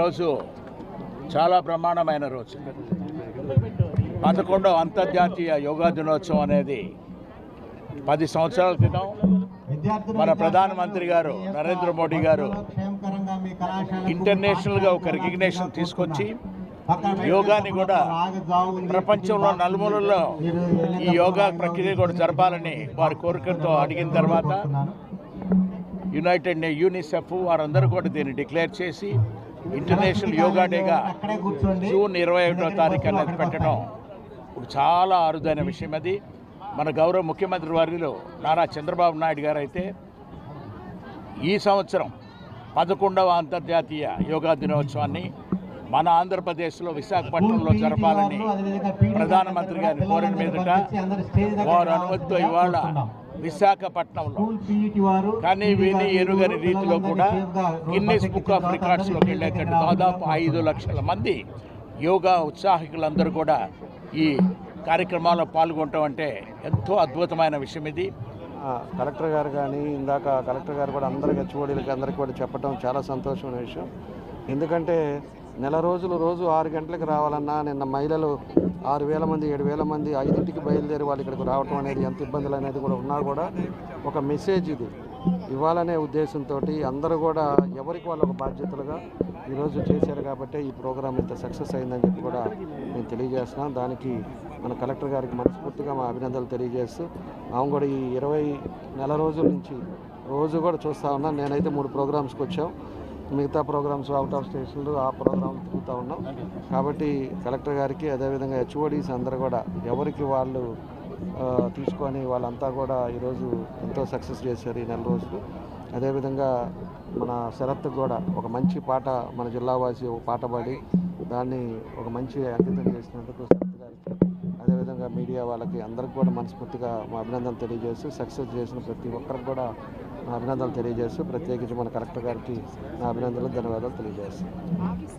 ఈరోజు చాలా బ్రహ్మాండమైన రోజు. పదకొండవ అంతర్జాతీయ యోగా దినోత్సవం అనేది పది సంవత్సరాల క్రితం మన ప్రధానమంత్రి గారు నరేంద్ర మోడీ గారు ఇంటర్నేషనల్గా ఒక రికగ్నేషన్ తీసుకొచ్చి యోగాని కూడా ప్రపంచంలో నలుమూలల్లో ఈ యోగా ప్రక్రియ కూడా జరపాలని వారి కోరికలతో అడిగిన తర్వాత యునైటెడ్ నే యూనిసెఫ్ వారందరూ కూడా దీన్ని డిక్లేర్ చేసి ఇంటర్నేషనల్ యోగా డేగా జూన్ ఇరవై ఒకటో తారీఖు అనేది పెట్టడం చాలా అరుదైన విషయం అది. మన గౌరవ ముఖ్యమంత్రి వర్యులు నారా చంద్రబాబు నాయుడు గారు అయితే ఈ సంవత్సరం పదకొండవ అంతర్జాతీయ యోగా దినోత్సవాన్ని మన ఆంధ్రప్రదేశ్లో విశాఖపట్నంలో జరపాలని ప్రధానమంత్రి గారిని కోరిన మీదట వారు అనుమతితో ఇవాళ విశాఖపట్నంలో. కానీ విని ఎరుగని రీతిలో కూడా గిన్నెస్ బుక్ ఆఫ్ రికార్డ్స్లోకి వెళ్ళేటట్టు దాదాపు ఐదు లక్షల మంది యోగా ఉత్సాహికులందరూ కూడా ఈ కార్యక్రమాల్లో పాల్గొనటం అంటే ఎంతో అద్భుతమైన విషయం ఇది. కలెక్టర్ గారు కానీ ఇందాక కలెక్టర్ గారు కూడా అందరికి హెచ్ఓడీలకి అందరికి కూడా చెప్పడం చాలా సంతోషమైన విషయం. ఎందుకంటే నెల రోజులు రోజు ఆరు గంటలకు రావాలన్నా నిన్న మహిళలు ఆరు వేల మంది ఏడు వేల మంది ఐదింటికి బయలుదేరి వాళ్ళు ఇక్కడికి రావటం అనేది ఎంత ఇబ్బందులు అనేది కూడా ఉన్నా కూడా ఒక మెసేజ్ ఇది. ఇవ్వాలనే ఉద్దేశంతో అందరూ కూడా ఎవరికి వాళ్ళు ఒక బాధ్యతలుగా ఈరోజు చేశారు కాబట్టి ఈ ప్రోగ్రాం ఇంత సక్సెస్ అయిందని చెప్పి కూడా నేను తెలియజేస్తున్నాను. దానికి మన కలెక్టర్ గారికి మనస్ఫూర్తిగా మా అభినందనలు తెలియజేస్తూ ఆమె కూడా ఈ ఇరవై నెల రోజుల నుంచి రోజు కూడా చూస్తూ ఉన్నాను. నేనైతే మూడు ప్రోగ్రామ్స్కి వచ్చాం. మిగతా ప్రోగ్రామ్స్ అవుట్ ఆఫ్ స్టేషన్లు ఆ ప్రోగ్రామ్ తిరుగుతూ ఉన్నాం. కాబట్టి కలెక్టర్ గారికి అదేవిధంగా హెచ్ఓడీస్ అందరూ కూడా ఎవరికి వాళ్ళు తీసుకొని వాళ్ళంతా కూడా ఈరోజు ఎంతో సక్సెస్ చేశారు ఈ నెల రోజులు. అదేవిధంగా మన శరత్ కూడా ఒక మంచి పాట మన జిల్లావాసి ఒక పాట పాడి దాన్ని ఒక మంచి అంకితం చేసినందుకు శరత్ గారికి అదేవిధంగా మీడియా వాళ్ళకి అందరికి కూడా మనస్ఫూర్తిగా మా అభినందనలు తెలియజేస్తూ సక్సెస్ చేసిన ప్రతి ఒక్కరికి కూడా నా అభినందనలు తెలియజేస్తూ ప్రత్యేకించి మన కలెక్టర్ గారికి నా అభినందనలు ధన్యవాదాలు తెలియజేస్తాను